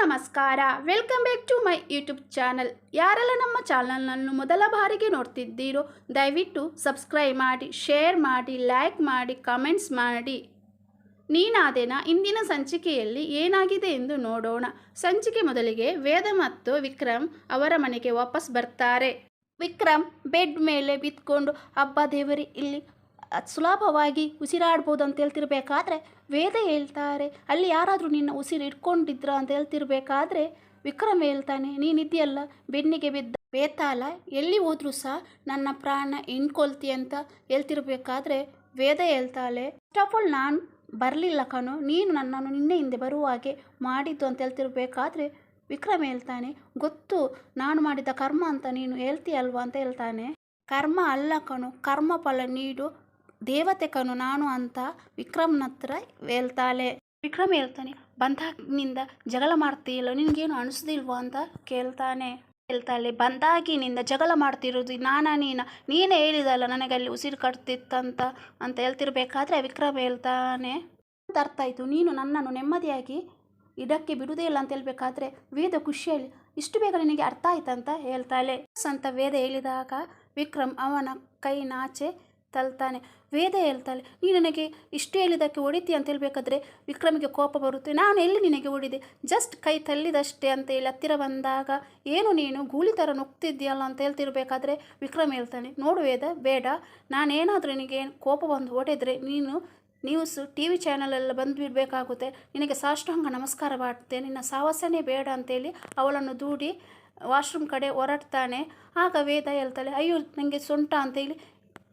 ನಮಸ್ಕಾರ. Welcome back to my YouTube channel. ಯಾರೆಲ್ಲ ನಮ್ಮ ಚಾನಲ್ನನ್ನು ಮೊದಲ ಬಾರಿಗೆ ನೋಡ್ತಿದ್ದೀರೋ, ದಯವಿಟ್ಟು ಸಬ್ಸ್ಕ್ರೈಬ್ ಮಾಡಿ, ಶೇರ್ ಮಾಡಿ, ಲೈಕ್ ಮಾಡಿ, ಕಮೆಂಟ್ಸ್ ಮಾಡಿ. ನೀನಾದೇನ, ಇಂದಿನ ಸಂಚಿಕೆಯಲ್ಲಿ ಏನಾಗಿದೆ ಎಂದು ನೋಡೋಣ. ಸಂಚಿಕೆ ಮೊದಲಿಗೆ ವೇದ ಮತ್ತು ವಿಕ್ರಮ್ ಅವರ ಮನೆಗೆ ವಾಪಸ್ ಬರ್ತಾರೆ. ವಿಕ್ರಮ್ ಬೆಡ್ ಮೇಲೆ ಬಿತ್ಕೊಂಡು ಅಬ್ಬ ದೇವರಿ, ಇಲ್ಲಿ ಸುಲಭವಾಗಿ ಉಸಿರಾಡ್ಬೋದು ಅಂತ ಹೇಳ್ತಿರ್ಬೇಕಾದ್ರೆ ವೇದ ಹೇಳ್ತಾರೆ. ಅಲ್ಲಿ ಯಾರಾದರೂ ನಿನ್ನ ಉಸಿರು ಇಟ್ಕೊಂಡಿದ್ರ ಅಂತ ಹೇಳ್ತಿರ್ಬೇಕಾದ್ರೆ ವಿಕ್ರಮ್ ಹೇಳ್ತಾನೆ ನೀನಿದೆಯಲ್ಲ ಬೆನ್ನಿಗೆ ಬಿದ್ದ ಬೇತಾಲ, ಎಲ್ಲಿ ಹೋದ್ರೂ ಸಹ ನನ್ನ ಪ್ರಾಣ ಹಿಂಡ್ಕೊಳ್ತಿ ಅಂತ ಹೇಳ್ತಿರ್ಬೇಕಾದ್ರೆ ವೇದ ಹೇಳ್ತಾಳೆ. ಫಸ್ಟ್ ಆಫ್ ಆಲ್ ನಾನು ಬರಲಿಲ್ಲ ಕಣೋ, ನೀನು ನನ್ನನ್ನು ನಿನ್ನೆ ಹಿಂದೆ ಬರುವ ಹಾಗೆ ಮಾಡಿದ್ದು ಅಂತ ಹೇಳ್ತಿರ್ಬೇಕಾದ್ರೆ ವಿಕ್ರಮ್ ಹೇಳ್ತಾನೆ, ಗೊತ್ತು ನಾನು ಮಾಡಿದ ಕರ್ಮ ಅಂತ ನೀನು ಹೇಳ್ತೀಯಲ್ವಾ ಅಂತ ಹೇಳ್ತಾನೆ. ಕರ್ಮ ಅಲ್ಲ ಕಣು ಕರ್ಮ ಫಲ ನೀಡು ದೇವತೆ ಕನು ನಾನು ಅಂತ ವಿಕ್ರಮ್ನ ಹತ್ರ ಹೇಳ್ತಾಳೆ. ವಿಕ್ರಮ್ ಹೇಳ್ತಾನೆ, ಬಂದಾಗಿನಿಂದ ಜಗಳ ಮಾಡ್ತೀಯಲ್ಲ, ನಿನಗೇನು ಅನಿಸ್ದಿಲ್ವೋ ಅಂತ ಕೇಳ್ತಾನೆ. ಹೇಳ್ತಾಳೆ, ಬಂದಾಗಿನಿಂದ ಜಗಳ ಮಾಡ್ತಿರೋದು ನಾನಾ, ನೀನ? ನೀನೇ ಹೇಳಿದಲ್ಲ ನನಗೆ ಅಲ್ಲಿ ಉಸಿರು ಕಟ್ತಿತ್ತಂತ ಅಂತ ಹೇಳ್ತಿರ್ಬೇಕಾದ್ರೆ ವಿಕ್ರಮ್ ಹೇಳ್ತಾನೆ. ಅಂತ ಅರ್ಥ ಆಯಿತು. ನೀನು ನನ್ನನ್ನು ನೆಮ್ಮದಿಯಾಗಿ ಇದಕ್ಕೆ ಬಿಡುವುದೇ ಇಲ್ಲ ಅಂತ ಹೇಳ್ಬೇಕಾದ್ರೆ ವೇದ ಖುಷಿಯಲ್ಲಿ ಇಷ್ಟು ಬೇಗ ನಿನಗೆ ಅರ್ಥ ಆಯ್ತಂತ ಹೇಳ್ತಾಳೆ. ಅಂತ ವೇದ ಹೇಳಿದಾಗ ವಿಕ್ರಮ್ ಅವನ ಕೈ ನಾಚೆ ತಲ್ತಾನೆ. ವೇದ ಹೇಳ್ತಾಳೆ, ನೀ ನನಗೆ ಇಷ್ಟು ಹೇಳಿದ್ದಕ್ಕೆ ಹೊಡಿತೀಯ ಅಂತ ಹೇಳಬೇಕಾದ್ರೆ ವಿಕ್ರಮಿಗೆ ಕೋಪ ಬರುತ್ತೆ. ನಾನು ಎಲ್ಲಿ ನಿನಗೆ ಹೊಡಿದೆ? ಜಸ್ಟ್ ಕೈ ತಲ್ಲಿದಷ್ಟೇ ಅಂತ ಹೇಳಿ ಹತ್ತಿರ ಬಂದಾಗ ಏನು ನೀನು ಗೂಳಿ ಥರ ನುಗ್ತಿದ್ಯಲ್ಲ ಅಂತ ಹೇಳ್ತಿರ್ಬೇಕಾದ್ರೆ ವಿಕ್ರಮ್ ಹೇಳ್ತಾನೆ, ನೋಡು ವೇದ, ಬೇಡ. ನಾನೇನಾದರೂ ನಿನಗೆ ಕೋಪ ಬಂದು ಹೊಡೆದ್ರೆ ನೀನು ನ್ಯೂಸ್ ಟಿ ವಿ ಚಾನಲೆಲ್ಲ ಬಂದುಬಿಡಬೇಕಾಗುತ್ತೆ. ನಿನಗೆ ಸಾಷ್ಟಾಂಗ ನಮಸ್ಕಾರ ಮಾಡ್ತೆ ನಿನ್ನ ಸಾಹಸನೇ ಬೇಡ ಅಂತೇಳಿ ಅವಳನ್ನು ದೂಡಿ ವಾಶ್ರೂಮ್ ಕಡೆ ಹೊರಡ್ತಾನೆ. ಆಗ ವೇದ ಹೇಳ್ತಾಳೆ, ಅಯ್ಯೋ ನನಗೆ ಸೊಂಟ ಅಂತೇಳಿ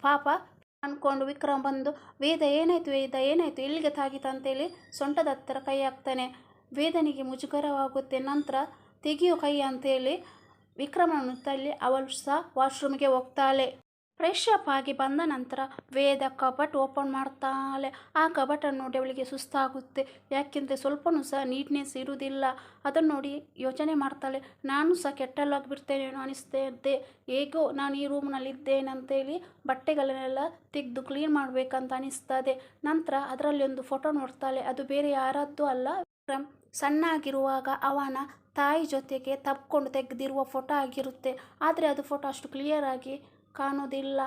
ಪಾಪ ಅಂದ್ಕೊಂಡು ವಿಕ್ರಮ್ ಬಂದು, ವೇದ ಏನಾಯ್ತು ವೇದ ಏನಾಯ್ತು? ಎಲ್ಲಿಗೆ ತಾಗಿತ ಅಂತೇಳಿ ಸೊಂಟದ ಹತ್ತಿರ ಕೈ ಹಾಕ್ತಾನೆ. ವೇದನಿಗೆ ಮುಜುಗರವಾಗುತ್ತೆ. ನಂತರ ತೆಗೆಯೋ ಕೈ ಅಂತೇಳಿ ವಿಕ್ರಮನನ್ನು ತಳ್ಳಿ ಅವಳು ಸಹ ವಾಶ್ರೂಮ್ಗೆ ಹೋಗ್ತಾಳೆ. ಫ್ರೆಶ್ ಅಪ್ ಆಗಿ ಬಂದ ನಂತರ ವೇದ ಕಬಟ್ ಓಪನ್ ಮಾಡ್ತಾಳೆ. ಆ ಕಬಟನ್ನು ನೋಡಿ ಅವಳಿಗೆ ಸುಸ್ತಾಗುತ್ತೆ. ಯಾಕೆಂದರೆ ಸ್ವಲ್ಪನೂ ಸಹ ನೀಟ್ನೆಸ್ ಇರುವುದಿಲ್ಲ. ಅದನ್ನು ನೋಡಿ ಯೋಚನೆ ಮಾಡ್ತಾಳೆ. ನಾನು ಸಹ ಕೆಟ್ಟಲ್ಲಾಗಿಬಿಡ್ತೇನೇನೋ ಅನಿಸ್ತೇ ಇದ್ದೆ ಹೇಗೋ ನಾನು ಈ ರೂಮ್ನಲ್ಲಿ ಇದ್ದೇನೆ ಅಂತೇಳಿ ಬಟ್ಟೆಗಳನ್ನೆಲ್ಲ ತೆಗೆದು ಕ್ಲೀನ್ ಮಾಡಬೇಕಂತ ಅನಿಸ್ತದೆ. ನಂತರ ಅದರಲ್ಲಿ ಒಂದು ಫೋಟೋ ನೋಡ್ತಾಳೆ. ಅದು ಬೇರೆ ಯಾರದ್ದು ಅಲ್ಲ. ವಿಕ್ರಮ್ ಸಣ್ಣಾಗಿರುವಾಗ ಅವನ ತಾಯಿ ಜೊತೆಗೆ ತಪ್ಕೊಂಡು ತೆಗೆದಿರುವ ಫೋಟೋ ಆಗಿರುತ್ತೆ. ಆದರೆ ಅದು ಫೋಟೋ ಅಷ್ಟು ಕ್ಲಿಯರಾಗಿ ಕಾಣೋದಿಲ್ಲ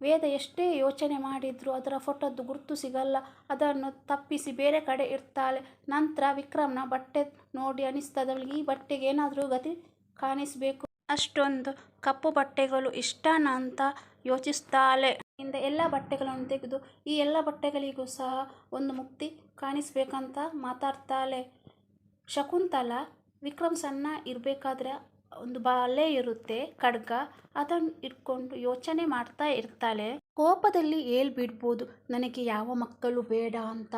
ವೇದ ಎಷ್ಟೇ ಯೋಚನೆ ಮಾಡಿದರೂ ಅದರ ಫೋಟೋದ್ದು ಗುರುತು ಸಿಗಲ್ಲ. ಅದನ್ನು ತಪ್ಪಿಸಿ ಬೇರೆ ಕಡೆ ಇರ್ತಾಳೆ. ನಂತರ ವಿಕ್ರಮ್ನ ಬಟ್ಟೆ ನೋಡಿ ಅನಿಸ್ತದೆ ಅವಳಿಗೆ ಈ ಬಟ್ಟೆಗೆ ಏನಾದರೂ ಗತಿ ಕಾಣಿಸಬೇಕು? ಅಷ್ಟೊಂದು ಕಪ್ಪು ಬಟ್ಟೆಗಳು ಇಷ್ಟನ ಅಂತ ಯೋಚಿಸ್ತಾಳೆ. ಇಂದ ಎಲ್ಲ ಬಟ್ಟೆಗಳನ್ನು ತೆಗೆದು ಈ ಎಲ್ಲ ಬಟ್ಟೆಗಳಿಗೂ ಸಹ ಒಂದು ಮುಕ್ತಿ ಕಾಣಿಸ್ಬೇಕಂತ ಮಾತಾಡ್ತಾಳೆ. ಶಕುಂತಲ, ವಿಕ್ರಮ್ ಸಣ್ಣ ಇರಬೇಕಾದ್ರೆ ಒಂದು ಬಾಲೆ ಇರುತ್ತೆ, ಖಡ್ಗ. ಅದನ್ನು ಇಟ್ಕೊಂಡು ಯೋಚನೆ ಮಾಡ್ತಾ ಇರ್ತಾಳೆ. ಕೋಪದಲ್ಲಿ ಹೇಳ್ಬಿಡ್ಬೋದು ನನಗೆ ಯಾವ ಮಕ್ಕಳು ಬೇಡ ಅಂತ.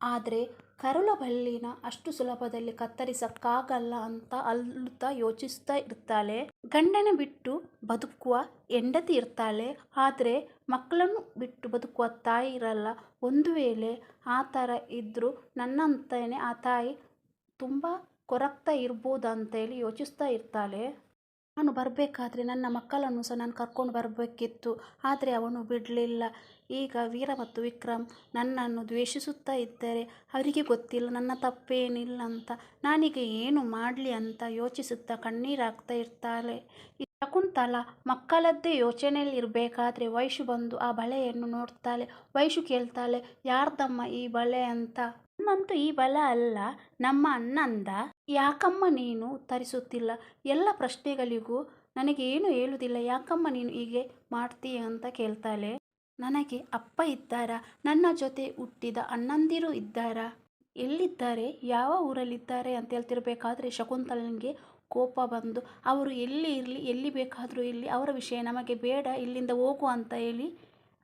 ಆದರೆ ಕರುಳ ಬಳ್ಳಿನ ಅಷ್ಟು ಸುಲಭದಲ್ಲಿ ಕತ್ತರಿಸಕ್ಕಾಗಲ್ಲ ಅಂತ ಅಲ್ಲುತ್ತಾ ಯೋಚಿಸ್ತಾ ಇರ್ತಾಳೆ. ಗಂಡನ ಬಿಟ್ಟು ಬದುಕುವ ಹೆಂಡತಿ ಇರ್ತಾಳೆ. ಆದರೆ ಮಕ್ಕಳನ್ನು ಬಿಟ್ಟು ಬದುಕುವ ತಾಯಿ ಇರಲ್ಲ. ಒಂದು ವೇಳೆ ಆ ಥರ ಇದ್ದರೂ ನನ್ನಂತಲೇ ಆ ತಾಯಿ ತುಂಬ ಕೊರಗ್ತಾ ಇರ್ಬೋದು ಅಂತೇಳಿ ಯೋಚಿಸ್ತಾ ಇರ್ತಾಳೆ. ನಾನು ಬರಬೇಕಾದ್ರೆ ನನ್ನ ಮಕ್ಕಳನ್ನು ಸಹ ನಾನು ಕರ್ಕೊಂಡು ಬರಬೇಕಿತ್ತು. ಆದರೆ ಅವನು ಬಿಡಲಿಲ್ಲ. ಈಗ ವೀರ ಮತ್ತು ವಿಕ್ರಮ್ ನನ್ನನ್ನು ದ್ವೇಷಿಸುತ್ತಾ ಇದ್ದಾರೆ. ಅವರಿಗೆ ಗೊತ್ತಿಲ್ಲ, ನನ್ನ ತಪ್ಪೇನಿಲ್ಲ ಅಂತ. ನಾನೀಗ ಏನು ಮಾಡಲಿ ಅಂತ ಯೋಚಿಸುತ್ತಾ ಕಣ್ಣೀರಾಗ್ತಾ ಇರ್ತಾಳೆ. ಶಕುಂತಲ ಮಕ್ಕಳದ್ದೇ ಯೋಚನೆಯಲ್ಲಿ ಇರಬೇಕಾದ್ರೆ ವೈಶು ಬಂದು ಆ ಬಳೆಯನ್ನು ನೋಡ್ತಾಳೆ. ವೈಶು ಕೇಳ್ತಾಳೆ, ಯಾರ್ದಮ್ಮ ಈ ಬಳೆ ಅಂತ? ನನ್ನಂತೂ ಈ ಬಲ ಅಲ್ಲ. ನಮ್ಮ ಅಣ್ಣಂದ. ಯಾಕಮ್ಮ ನೀನು ಉತ್ತರಿಸುತ್ತಿಲ್ಲ ಎಲ್ಲ ಪ್ರಶ್ನೆಗಳಿಗೂ ನನಗೆ ಏನು ಹೇಳುವುದಿಲ್ಲ. ಯಾಕಮ್ಮ ನೀನು ಹೀಗೆ ಮಾಡ್ತೀಯ ಅಂತ ಕೇಳ್ತಾಳೆ. ನನಗೆ ಅಪ್ಪ ಇದ್ದಾರಾ? ನನ್ನ ಜೊತೆ ಹುಟ್ಟಿದ ಅಣ್ಣಂದಿರು ಇದ್ದಾರಾ? ಎಲ್ಲಿದ್ದಾರೆ? ಯಾವ ಊರಲ್ಲಿದ್ದಾರೆ ಅಂತ ಹೇಳ್ತಿರ್ಬೇಕಾದ್ರೆ ಶಕುಂತಲನಿಗೆ ಕೋಪ ಬಂದು, ಅವರು ಎಲ್ಲಿ ಇರಲಿ? ಎಲ್ಲಿ ಬೇಕಾದರೂ ಇರಲಿ. ಅವರ ವಿಷಯ ನಮಗೆ ಬೇಡ. ಇಲ್ಲಿಂದ ಹೋಗು ಅಂತ ಹೇಳಿ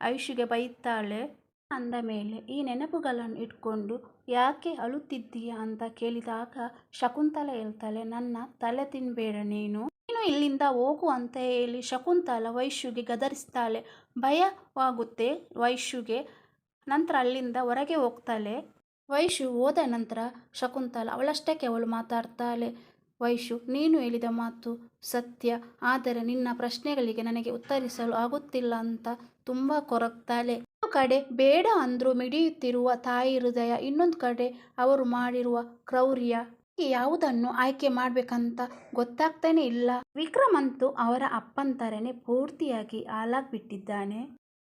ಆಯುಷಿಗೆ ಬೈತಾಳೆ. ಅಂದ ಮೇಲೆ ಈ ನೆನಪುಗಳನ್ನು ಇಟ್ಕೊಂಡು ಯಾಕೆ ಅಳುತ್ತಿದ್ದೀಯ ಅಂತ ಕೇಳಿದಾಗ ಶಕುಂತಲ ಹೇಳ್ತಾಳೆ, ನನ್ನ ತಲೆ ತಿನ್ಬೇಡ ನೀನು. ನೀನು ಇಲ್ಲಿಂದ ಹೋಗು ಅಂತ ಹೇಳಿ ಶಕುಂತಲ ವೈಶ್ಯುಗೆ ಗದರಿಸ್ತಾಳೆ. ಭಯವಾಗುತ್ತೆ ವೈಶ್ಯುಗೆ. ನಂತರ ಅಲ್ಲಿಂದ ಹೊರಗೆ ಹೋಗ್ತಾಳೆ. ವೈಶು ಹೋದ ನಂತರ ಶಕುಂತಲ ಅವಳಷ್ಟಕ್ಕೆ ಅವಳು ಮಾತಾಡ್ತಾಳೆ. ವೈಶು ನೀನು ಹೇಳಿದ ಮಾತು ಸತ್ಯ. ಆದರೆ ನಿನ್ನ ಪ್ರಶ್ನೆಗಳಿಗೆ ನನಗೆ ಉತ್ತರಿಸಲು ಆಗುತ್ತಿಲ್ಲ ಅಂತ ತುಂಬ ಕೊರಗ್ತಾಳೆ. ಕಡೆ ಬೇಡ ಅಂದ್ರೂ ಮಿಡಿಯುತ್ತಿರುವ ತಾಯಿ ಹೃದಯ, ಇನ್ನೊಂದು ಕಡೆ ಅವರು ಮಾಡಿರುವ ಕ್ರೌರ್ಯ. ಯಾವುದನ್ನು ಆಯ್ಕೆ ಮಾಡಬೇಕಂತ ಗೊತ್ತಾಗ್ತಾನೆ ಇಲ್ಲ. ವಿಕ್ರಮ್ ಅಂತೂ ಅವರ ಅಪ್ಪನ ಥರನೇ ಪೂರ್ತಿಯಾಗಿ ಹಾಳಾಗ್ಬಿಟ್ಟಿದ್ದಾನೆ.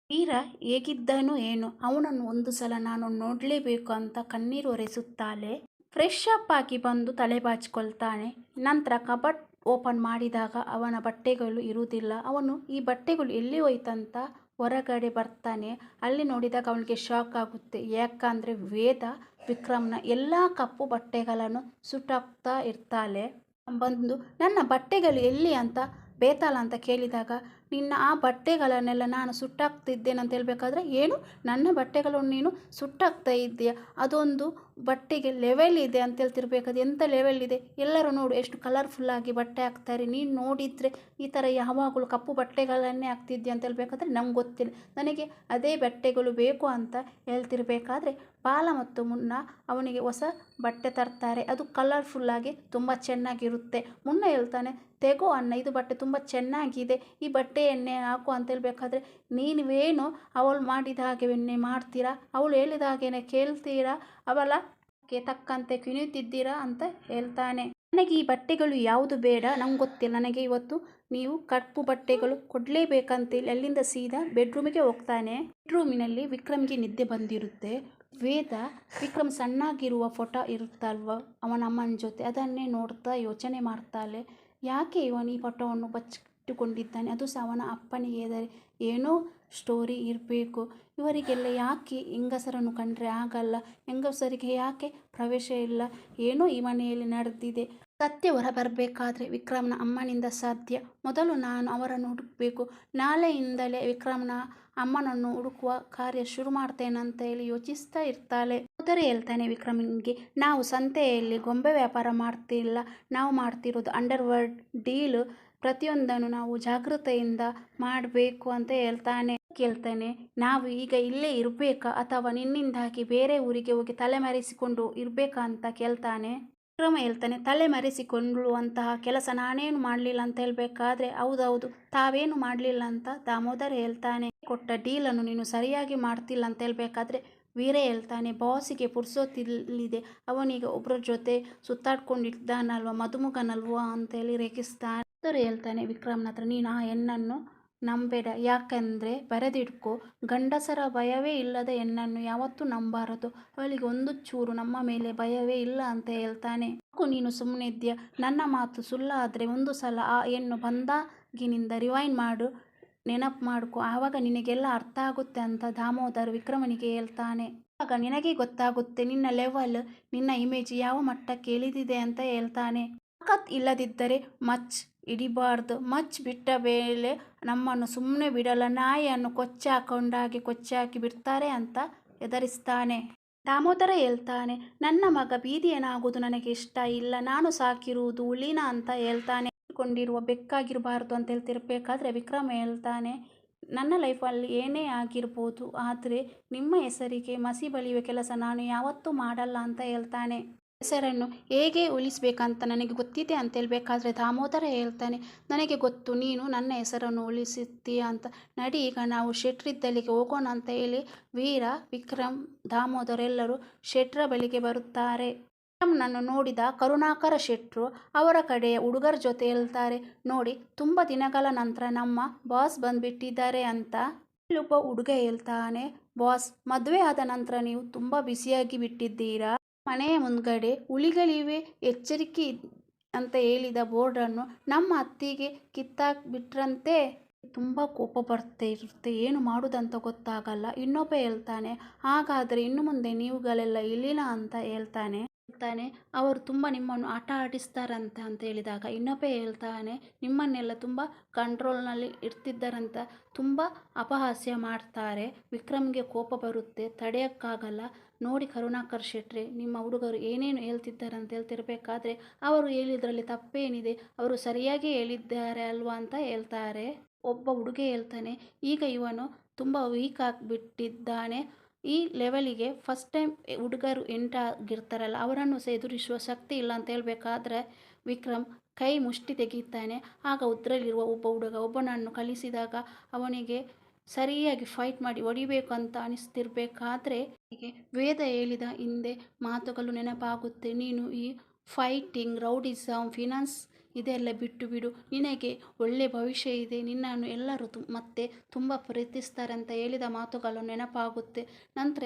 ವೀರ ಹೇಗಿದ್ದಾನೋ ಏನು, ಅವನನ್ನು ಒಂದು ಸಲ ನಾನು ನೋಡಲೇಬೇಕು ಅಂತ ಕಣ್ಣೀರು ಒರೆಸುತ್ತಾಳೆ. ಫ್ರೆಶ್ ಅಪ್ ಆಗಿ ಬಂದು ತಲೆ ಬಾಚಿಕೊಳ್ತಾನೆ. ನಂತರ ಕಬಟ್ ಓಪನ್ ಮಾಡಿದಾಗ ಅವನ ಬಟ್ಟೆಗಳು ಇರುವುದಿಲ್ಲ. ಅವನು, ಈ ಬಟ್ಟೆಗಳು ಎಲ್ಲಿ ಹೋಯ್ತಂತ ಹೊರಗಡೆ ಬರ್ತಾನೆ. ಅಲ್ಲಿ ನೋಡಿದಾಗ ಅವನಿಗೆ ಶಾಕ್ ಆಗುತ್ತೆ. ಯಾಕಂದರೆ ವೇದ ವಿಕ್ರಮ್ನ ಎಲ್ಲ ಕಪ್ಪು ಬಟ್ಟೆಗಳನ್ನು ಸುಟ್ಟಾಕ್ತಾ ಇರ್ತಾಳೆ. ಬಂದು, ನನ್ನ ಬಟ್ಟೆಗಳು ಎಲ್ಲಿ? ಅಂತ, ಬೇತಾಳ ಅಂತ ಕೇಳಿದಾಗ ನಿನ್ನ ಆ ಬಟ್ಟೆಗಳನ್ನೆಲ್ಲ ನಾನು ಸುಟ್ಟಾಕ್ತಿದ್ದೇನೆ ಅಂತ ಹೇಳ್ಬೇಕಾದ್ರೆ, ಏನು? ನನ್ನ ಬಟ್ಟೆಗಳನ್ನು ನೀನು ಸುಟ್ಟಾಗ್ತಾ ಇದ್ದೀಯ. ಅದೊಂದು ಬಟ್ಟೆಗೆ ಲೆವೆಲ್ ಇದೆ ಅಂತ ಹೇಳ್ತಿರ್ಬೇಕಾದ್ರೆ ಎಂಥ ಲೆವೆಲ್ ಇದೆ? ಎಲ್ಲರೂ ನೋಡು, ಎಷ್ಟು ಕಲರ್ಫುಲ್ಲಾಗಿ ಬಟ್ಟೆ ಹಾಕ್ತಾರೆ. ನೀನು ನೋಡಿದರೆ ಈ ಥರ ಯಾವಾಗಲೂ ಕಪ್ಪು ಬಟ್ಟೆಗಳನ್ನೇ ಹಾಕ್ತಿದ್ಯಾ ಅಂತ ಹೇಳ್ಬೇಕಾದ್ರೆ ನಮ್ಗೆ ಗೊತ್ತಿಲ್ಲ. ನನಗೆ ಅದೇ ಬಟ್ಟೆಗಳು ಬೇಕು ಅಂತ ಹೇಳ್ತಿರ್ಬೇಕಾದ್ರೆ ಬಾಲ ಮತ್ತು ಮುನ್ನ ಅವನಿಗೆ ಹೊಸ ಬಟ್ಟೆ ತರ್ತಾರೆ. ಅದು ಕಲರ್ಫುಲ್ಲಾಗಿ ತುಂಬ ಚೆನ್ನಾಗಿರುತ್ತೆ. ಮುನ್ನ ಹೇಳ್ತಾನೆ, ತೆಗೋ ಅನ್ನ ಇದು ಬಟ್ಟೆ ತುಂಬ ಚೆನ್ನಾಗಿದೆ. ಈ ಬಟ್ಟೆ ಎಣ್ಣೆ ಹಾಕು ಅಂತ ಹೇಳ್ಬೇಕಾದ್ರೆ ನೀನು ಅವಳು ಮಾಡಿದ ಹಾಗೆ ಎಣ್ಣೆ ಮಾಡ್ತೀರಾ? ಅವಳು ಹೇಳಿದ ಹಾಗೇನೆ ಕೇಳ್ತೀರಾ? ಅವಳ ಕ್ಕೆ ತಕ್ಕಂತೆ ಕುಣಿಯುತ್ತಿದ್ದೀರಾ ಅಂತ ಹೇಳ್ತಾನೆ. ನನಗೆ ಈ ಬಟ್ಟೆಗಳು ಯಾವುದು ಬೇಡ, ನಂಗೆ ಗೊತ್ತಿಲ್ಲ. ನನಗೆ ಇವತ್ತು ನೀವು ಕಪ್ಪು ಬಟ್ಟೆಗಳು ಕೊಡಲೇಬೇಕಂತೇಳಿ ಅಲ್ಲಿಂದ ಸೀದಾ ಬೆಡ್ರೂಮಿಗೆ ಹೋಗ್ತಾನೆ. ಬೆಡ್ರೂಮಿನಲ್ಲಿ ವಿಕ್ರಮ್ಗೆ ನಿದ್ದೆ ಬಂದಿರುತ್ತೆ. ವೇದ ವಿಕ್ರಮ್ ಸಣ್ಣಾಗಿರುವ ಫೋಟೋ ಇರುತ್ತಲ್ವ? ಅವನ ಅಮ್ಮನ ಜೊತೆ. ಅದನ್ನೇ ನೋಡ್ತಾ ಯೋಚನೆ ಮಾಡ್ತಾಳೆ. ಯಾಕೆ ಇವನು ಈ ಫೋಟೋವನ್ನು ಬಚ್ಚಿಟ್ಟುಕೊಂಡಿದ್ದಾನೆ? ಅದು ಸಹ ಅವನ ಅಪ್ಪನಿಗೆ ಎದರೆ ಏನೋ ಸ್ಟೋರಿ ಇರಬೇಕು. ಇವರಿಗೆಲ್ಲ ಯಾಕೆ ಹೆಂಗಸರನ್ನು ಕಂಡ್ರೆ ಆಗಲ್ಲ? ಹೆಂಗಸರಿಗೆ ಯಾಕೆ ಪ್ರವೇಶ ಇಲ್ಲ? ಏನೋ ಈ ಮನೆಯಲ್ಲಿ ನಡೆದಿದೆ. ಸತ್ಯ ಹೊರ ಬರಬೇಕಾದ್ರೆ ವಿಕ್ರಮ್ನ ಅಮ್ಮನಿಂದ ಸಾಧ್ಯ. ಮೊದಲು ನಾನು ಅವರನ್ನು ಹುಡುಕಬೇಕು. ನಾಳೆಯಿಂದಲೇ ವಿಕ್ರಮ್ನ ಅಮ್ಮನನ್ನು ಹುಡುಕುವ ಕಾರ್ಯ ಶುರು ಮಾಡ್ತೇನೆ ಅಂತ ಹೇಳಿ ಯೋಚಿಸ್ತಾ ಇರ್ತಾಳೆ. ಉದರೆ ಹೇಳ್ತಾನೆ ವಿಕ್ರಮಿಂಗೆ, ನಾವು ಸಂತೆಯಲ್ಲಿ ಗೊಂಬೆ ವ್ಯಾಪಾರ ಮಾಡ್ತಿಲ್ಲ. ನಾವು ಮಾಡ್ತಿರೋದು ಅಂಡರ್ವರ್ಲ್ಡ್ ಡೀಲ್ ಪ್ರತಿಯೊಂದನ್ನು ನಾವು ಜಾಗೃತೆಯಿಂದ ಮಾಡಬೇಕು ಅಂತ ಹೇಳ್ತಾನೆ. ಕೇಳ್ತಾನೆ, ನಾವು ಈಗ ಇಲ್ಲೇ ಇರಬೇಕಾ ಅಥವಾ ನಿನ್ನಿಂದಾಗಿ ಬೇರೆ ಊರಿಗೆ ಹೋಗಿ ತಲೆಮರೆಸಿಕೊಂಡು ಇರಬೇಕಾ? ಅಂತ ಕೇಳ್ತಾನೆ. ವಿಕ್ರಮ ಹೇಳ್ತಾನೆ, ತಲೆ ಮರೆಸಿಕೊಳ್ಳುವಂತಹ ಕೆಲಸ ನಾನೇನು ಮಾಡಲಿಲ್ಲ ಅಂತ ಹೇಳ್ಬೇಕಾದ್ರೆ, ಹೌದೌದು, ತಾವೇನು ಮಾಡಲಿಲ್ಲ ಅಂತ ದಾಮೋದರ್ ಹೇಳ್ತಾನೆ. ಕೊಟ್ಟ ಡೀಲನ್ನು ನೀನು ಸರಿಯಾಗಿ ಮಾಡ್ತಿಲ್ಲ ಅಂತ ಹೇಳ್ಬೇಕಾದ್ರೆ, ವೀರೇ ಹೇಳ್ತಾನೆ ಬಾಸಿಗೆ ಪುರ್ಸೋತಿಲ್ಲಿದೆ ಅವನೀಗ ಒಬ್ಬರ ಜೊತೆ ಸುತ್ತಾಡ್ಕೊಂಡಿದ್ದಾನಲ್ವ, ಮದುಮಗನಲ್ವಾ ಅಂತೇಳಿ ಉತ್ತರ ಹೇಳ್ತಾನೆ, ವಿಕ್ರಮ್ನ ಹತ್ರ ನೀನು ಆ ಹೆಣ್ಣನ್ನು ನಂಬೇಡ. ಯಾಕಂದರೆ ಬರೆದಿಟ್ಕೋ ಗಂಡಸರ ಭಯವೇ ಇಲ್ಲದ ಹೆಣ್ಣನ್ನು ಯಾವತ್ತೂ ನಂಬಾರದು. ಅವಳಿಗೆ ಒಂದು ಚೂರು ನಮ್ಮ ಮೇಲೆ ಭಯವೇ ಇಲ್ಲ ಅಂತ ಹೇಳ್ತಾನೆ. ಯಾಕೋ ನೀನು ಸುಮ್ಮನೆ ಇದೆಯಾ ನನ್ನ ಮಾತು ಸುಳ್ಳಾದರೆ ಒಂದು ಸಲ ಆ ಹೆಣ್ಣು ಬಂದಾಗಿನಿಂದ ರಿವೈಂಡ್ ಮಾಡು, ನೆನಪು ಮಾಡ್ಕೊ. ಆವಾಗ ನಿನಗೆಲ್ಲ ಅರ್ಥ ಆಗುತ್ತೆ ಅಂತ ದಾಮೋದರ್ ವಿಕ್ರಮನಿಗೆ ಹೇಳ್ತಾನೆ. ಆಗ ನಿನಗೆ ಗೊತ್ತಾಗುತ್ತೆ ನಿನ್ನ ಲೆವೆಲ್ ನಿನ್ನ ಇಮೇಜ್ ಯಾವ ಮಟ್ಟಕ್ಕೆ ಇಳಿದಿದೆ ಅಂತ ಹೇಳ್ತಾನೆ. ಇಲ್ಲದಿದ್ದರೆ ಮಚ್. ಹಿಡಿಬಾರ್ದು. ಮಚ್ ಬಿಟ್ಟ ಮೇಲೆ ನಮ್ಮನ್ನು ಸುಮ್ಮನೆ ಬಿಡಲ್ಲ. ನಾಯಿಯನ್ನು ಕೊಚ್ಚಾಕೊಂಡಾಗಿ ಕೊಚ್ಚಾಕಿ ಬಿಡ್ತಾರೆ ಅಂತ ಎದರಿಸ್ತಾನೆ ದಾಮೋದರ ಹೇಳ್ತಾನೆ, ನನ್ನ ಮಗ ಬೀದಿಯನಾಗುವುದು ನನಗೆ ಇಷ್ಟ ಇಲ್ಲ. ನಾನು ಸಾಕಿರುವುದು ಉಳಿನ ಅಂತ ಹೇಳ್ತಾನೆ. ಕೊಂಡಿರುವ ಬೆಕ್ಕಾಗಿರಬಾರ್ದು ಅಂತ ಹೇಳ್ತಿರ್ಬೇಕಾದ್ರೆ ವಿಕ್ರಮ್ ಹೇಳ್ತಾನೆ, ನನ್ನ ಲೈಫಲ್ಲಿ ಏನೇ ಆಗಿರ್ಬೋದು, ಆದರೆ ನಿಮ್ಮ ಹೆಸರಿಗೆ ಮಸಿ ಬಳಿಯುವ ಕೆಲಸ ನಾನು ಯಾವತ್ತೂ ಮಾಡಲ್ಲ ಅಂತ ಹೇಳ್ತಾನೆ. ಹೆಸರನ್ನು ಹೇಗೆ ಉಳಿಸಬೇಕಂತ ನನಗೆ ಗೊತ್ತಿದೆ ಅಂತ ಹೇಳಬೇಕಾದ್ರೆ ದಾಮೋದರ ಹೇಳ್ತಾನೆ, ನನಗೆ ಗೊತ್ತು, ನೀನು ನನ್ನ ಹೆಸರನ್ನು ಉಳಿಸುತ್ತೀಯ ಅಂತ. ನಡಿ, ಈಗ ನಾವು ಶೆಟ್ರಿದ್ದಲ್ಲಿಗೆ ಹೋಗೋಣ ಅಂತ ಹೇಳಿ ವೀರ, ವಿಕ್ರಮ್ ದಾಮೋದರೆಲ್ಲರೂ ಶೆಟ್ರ ಬಳಿಗೆ ಬರುತ್ತಾರೆ. ವಿಕ್ರಮ್ನನ್ನು ನೋಡಿದ ಕರುಣಾಕರ ಶೆಟ್ರು ಅವರ ಕಡೆಯ ಹುಡುಗರ ಜೊತೆ ಹೇಳ್ತಾರೆ, ನೋಡಿ, ತುಂಬ ದಿನಗಳ ನಂತರ ನಮ್ಮ ಬಾಸ್ ಬಂದ್ಬಿಟ್ಟಿದ್ದಾರೆ ಅಂತ. ಇಲ್ಲೊಬ್ಬ ಹುಡುಗ ಹೇಳ್ತಾನೆ, ಬಾಸ್, ಮದುವೆ ಆದ ನಂತರ ನೀವು ತುಂಬ ಬಿಸಿಯಾಗಿ ಬಿಟ್ಟಿದ್ದೀರಾ? ಮನೆಯ ಮುಂದ್ಗಡೆ ಹುಲಿಗಳಿವೆ, ಎಚ್ಚರಿಕೆ ಅಂತ ಹೇಳಿದ ಬೋರ್ಡನ್ನು ನಮ್ಮ ಅತ್ತಿಗೆ ಕಿತ್ತಾಕ್ಬಿಟ್ರಂತೆ. ತುಂಬ ಕೋಪ ಬರ್ತಾ ಇರುತ್ತೆ, ಏನು ಮಾಡೋದಂತ ಗೊತ್ತಾಗಲ್ಲ. ಇನ್ನೊಬ್ಬ ಹೇಳ್ತಾನೆ, ಹಾಗಾದರೆ ಇನ್ನು ಮುಂದೆ ನೀವುಗಳೆಲ್ಲ ಇಲ್ಲಿಲ್ಲ ಅಂತ ಹೇಳ್ತಾನೆ. ಹೇಳ್ತಾನೆ, ಅವರು ತುಂಬ ನಿಮ್ಮನ್ನು ಆಟ ಆಡಿಸ್ತಾರಂತ ಅಂತ ಹೇಳಿದಾಗ ಇನ್ನೊಬ್ಬ ಹೇಳ್ತಾನೆ, ನಿಮ್ಮನ್ನೆಲ್ಲ ತುಂಬ ಕಂಟ್ರೋಲ್ನಲ್ಲಿ ಇರ್ತಿದ್ದಾರಂತ ತುಂಬ ಅಪಹಾಸ್ಯ ಮಾಡ್ತಾರೆ, ವಿಕ್ರಮ್ಗೆ ಕೋಪ ಬರುತ್ತೆ, ತಡೆಯೋಕ್ಕಾಗಲ್ಲ. ನೋಡಿ ಕರುಣಾಕರ್ ಶೆಟ್ರೆ, ನಿಮ್ಮ ಹುಡುಗರು ಏನೇನು ಹೇಳ್ತಿದ್ದಾರಂತ ಹೇಳ್ತಿರ್ಬೇಕಾದ್ರೆ ಅವರು ಹೇಳಿದ್ರಲ್ಲಿ ತಪ್ಪೇನಿದೆ, ಅವರು ಸರಿಯಾಗಿ ಹೇಳಿದ್ದಾರೆ ಅಲ್ವಾ ಅಂತ ಹೇಳ್ತಾರೆ. ಒಬ್ಬ ಹುಡುಗ ಹೇಳ್ತಾನೆ, ಈಗ ಇವನು ತುಂಬ ವೀಕ್ ಆಗಿಬಿಟ್ಟಿದ್ದಾನೆ ಈ ಲೆವೆಲಿಗೆ ಫಸ್ಟ್ ಟೈಮ್ ಹುಡುಗರು ಎಂಟಾಗಿರ್ತಾರಲ್ಲ ಅವರನ್ನು ಸಹ ಎದುರಿಸುವ ಶಕ್ತಿ ಇಲ್ಲ ಅಂತ ಹೇಳಬೇಕಾದ್ರೆ ವಿಕ್ರಮ್ ಕೈ ಮುಷ್ಟಿ ತೆಗೀತಾನೆ. ಆಗ ಉದ್ರಲ್ಲಿರುವ ಒಬ್ಬ ಹುಡುಗ ಒಬ್ಬನನ್ನು ಕಲಿಸಿದಾಗ ಅವನಿಗೆ ಸರಿಯಾಗಿ ಫೈಟ್ ಮಾಡಿ ಹೊಡಿಬೇಕು ಅಂತ ಅನಿಸ್ತಿರ್ಬೇಕಾದ್ರೆ ವೇದ ಹೇಳಿದ ಹಿಂದೆ ಮಾತುಗಳು ನೆನಪಾಗುತ್ತೆ. ನೀನು ಈ ಫೈಟಿಂಗ್ ರೌಡಿಸಮ್ ಫಿನಾನ್ಸ್ ಇದೆಲ್ಲ ಬಿಟ್ಟು ಬಿಡು. ನಿನಗೆ ಒಳ್ಳೆ ಭವಿಷ್ಯ ಇದೆ. ನಿನ್ನನ್ನು ಎಲ್ಲರೂ ತು, ಮತ್ತೆ ತುಂಬ ಪ್ರೀತಿಸ್ತಾರೆ ಅಂತ ಹೇಳಿದ ಮಾತುಗಳು ನೆನಪಾಗುತ್ತೆ. ನಂತರ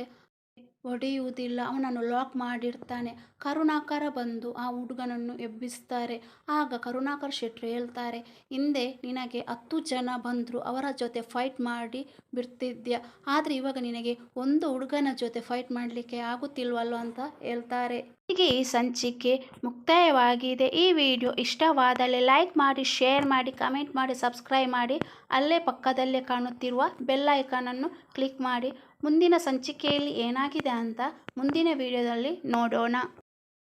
ಹೊಡೆಯುವುದಿಲ್ಲ ಅವನನ್ನು ಲಾಕ್ ಮಾಡಿರ್ತಾನೆ. ಕರುಣಾಕರ ಬಂದು ಆ ಹುಡುಗನನ್ನು ಎಬ್ಬಿಸ್ತಾರೆ. ಆಗ ಕರುಣಾಕರ್ ಶೆಟ್ರು ಹೇಳ್ತಾರೆ, ಹಿಂದೆ ನಿನಗೆ ಹತ್ತು ಜನ ಬಂದರು. ಅವರ ಜೊತೆ ಫೈಟ್ ಮಾಡಿ ಬಿಡ್ತಿದ್ಯ? ಆದರೆ ಇವಾಗ ನಿನಗೆ ಒಂದು ಹುಡುಗನ ಜೊತೆ ಫೈಟ್ ಮಾಡಲಿಕ್ಕೆ ಆಗುತ್ತಿಲ್ವಲ್ಲ? ಅಂತ ಹೇಳ್ತಾರೆ. ಹೀಗೆ ಈ ಸಂಚಿಕೆ ಮುಕ್ತಾಯವಾಗಿದೆ. ಈ ವಿಡಿಯೋ ಇಷ್ಟವಾದಲ್ಲಿ ಲೈಕ್ ಮಾಡಿ, ಶೇರ್ ಮಾಡಿ, ಕಮೆಂಟ್ ಮಾಡಿ, ಸಬ್ಸ್ಕ್ರೈಬ್ ಮಾಡಿ, ಅಲ್ಲೇ ಪಕ್ಕದಲ್ಲೇ ಕಾಣುತ್ತಿರುವ ಬೆಲ್ ಐಕಾನನ್ನು ಕ್ಲಿಕ್ ಮಾಡಿ. ಮುಂದಿನ ಸಂಚಿಕೆಯಲ್ಲಿ ಏನಾಗಿದೆ ಅಂತ ಮುಂದಿನ ವಿಡಿಯೋದಲ್ಲಿ ನೋಡೋಣ.